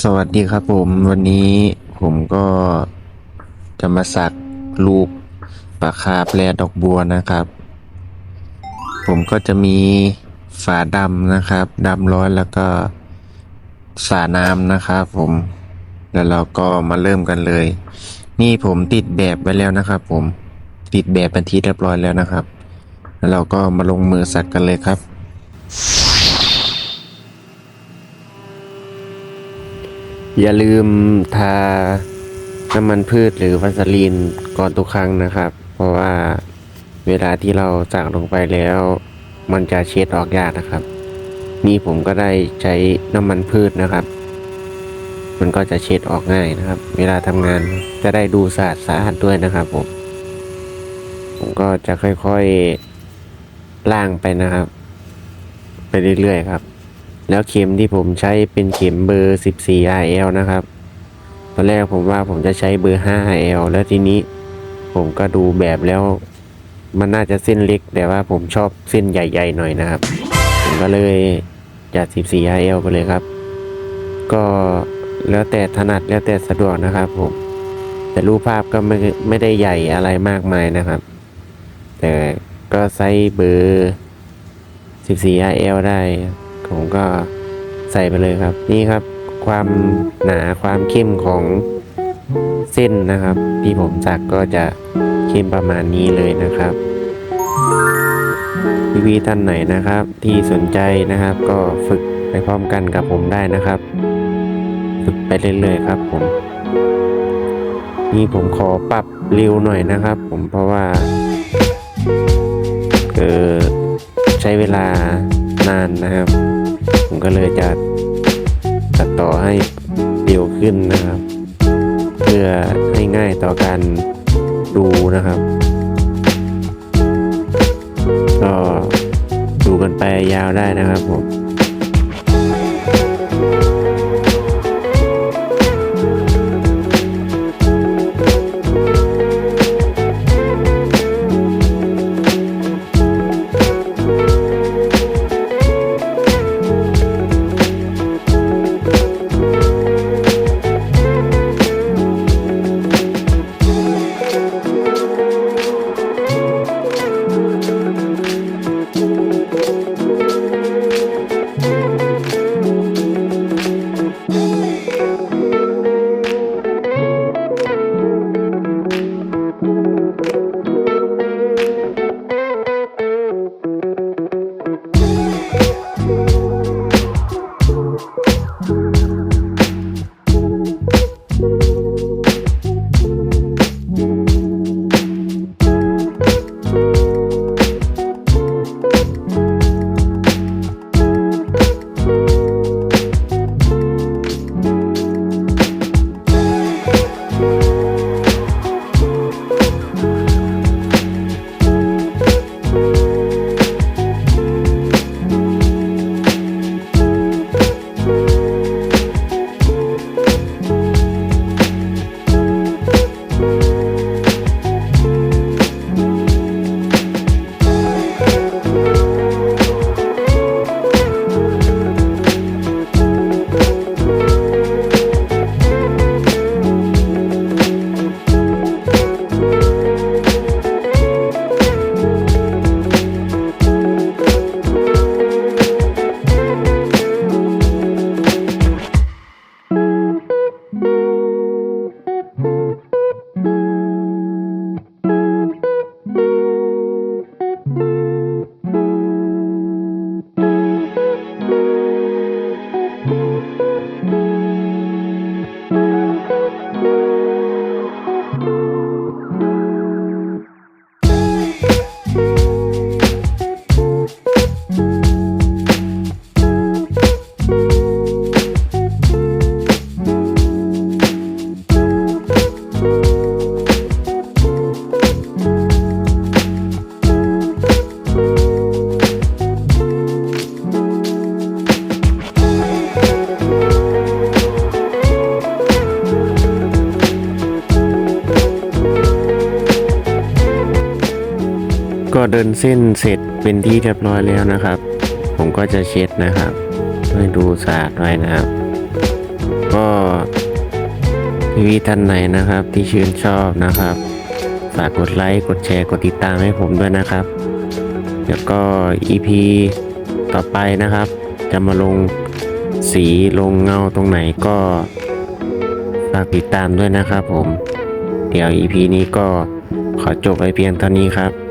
สวัสดีครับผมวันนี้ผมก็จะมาสักรูปปลาคาร์ฟและดอกบัวนะครับ ผมก็จะมีฝาดำนะครับดำร้อนแล้วก็สาน้ำนะครับผมแล้วเราก็มาเริ่มกันเลย นี่ผมติดแบบไว้แล้วนะครับ ผมติดแบบเป็นที่เรียบร้อยแล้วนะครับ แล้วเราก็มาลงมือสักกันเลยครับ อย่าลืมทาน้ำมันพืชหรือวัสลีนก่อนทุกครั้งนะครับ เพราะว่าเวลาที่เราสักลงไปแล้ว มันจะเช็ดออกยากนะครับ นี่ผมก็ได้ใช้น้ำมันพืชนะครับ มันก็จะเช็ดออกง่ายนะครับ เวลาทำงานจะได้ดูสะอาดสะอาดด้วยนะครับผมผมก็จะค่อยๆล่างไปนะครับ ไปเรื่อยๆครับ แล้วเข็มที่ผมใช้เป็นเข็มเบอร์ 14 RL นะครับ ตอนแรกผมว่าผมจะใช้เบอร์ 5 RL แล้วทีนี้ผมก็ดูแบบแล้วมันน่าจะเส้นเล็ก แต่ว่าผมชอบเส้นใหญ่ๆหน่อยนะครับ ผมก็เลยจัด 14 RL ไปเลยครับ ก็แล้วแต่ถนัดแล้วแต่สะดวกนะครับผม แต่รูปภาพก็ไม่ไม่ได้ใหญ่อะไรมากมายนะครับ แต่ก็ไซส์เบอร์ 14 RL ได้ ผมก็ใส่ไปเลยครับ นี่ครับ ความหนาความเข้มของเส้นนะครับ ที่ผมสักก็จะเข้มประมาณนี้เลยนะครับพี่วีท่านไหนนะครับ ที่สนใจนะครับ ก็ฝึกไปพร้อมกันกับผมได้นะครับ ฝึกไปเรื่อยๆครับ ผม นี่ผมขอปรับเร็วหน่อยนะครับ ผมเพราะว่าเออใช้เวลานานนะครับ ก็เลยจะตัดต่อให้เร็วขึ้นนะครับ เพื่อให้ง่ายต่อการดูนะครับ ก็ดูกันไปยาวได้นะครับผม ก็เดินเส้นเสร็จเป็นที่เรียบร้อยแล้วนะครับ ผมก็จะเช็ดนะครับให้ดูสะอาดไว้นะครับ ก็พี่ๆท่านไหนนะครับ ที่ชื่นชอบนะครับฝากกดไลค์กดแชร์กดติดตามให้ผมด้วยนะครับแล้วก็ EP ต่อไปนะครับ จะมาลงสีลงเงาตรงไหนก็ฝากติดตามด้วยนะครับผม เดี๋ยว EP นี้ก็ขอจบไปเพียงเท่านี้ครับ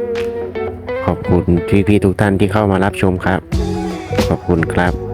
ขอบคุณพี่ๆทุกท่านที่เข้ามารับชมครับ ขอบคุณครับ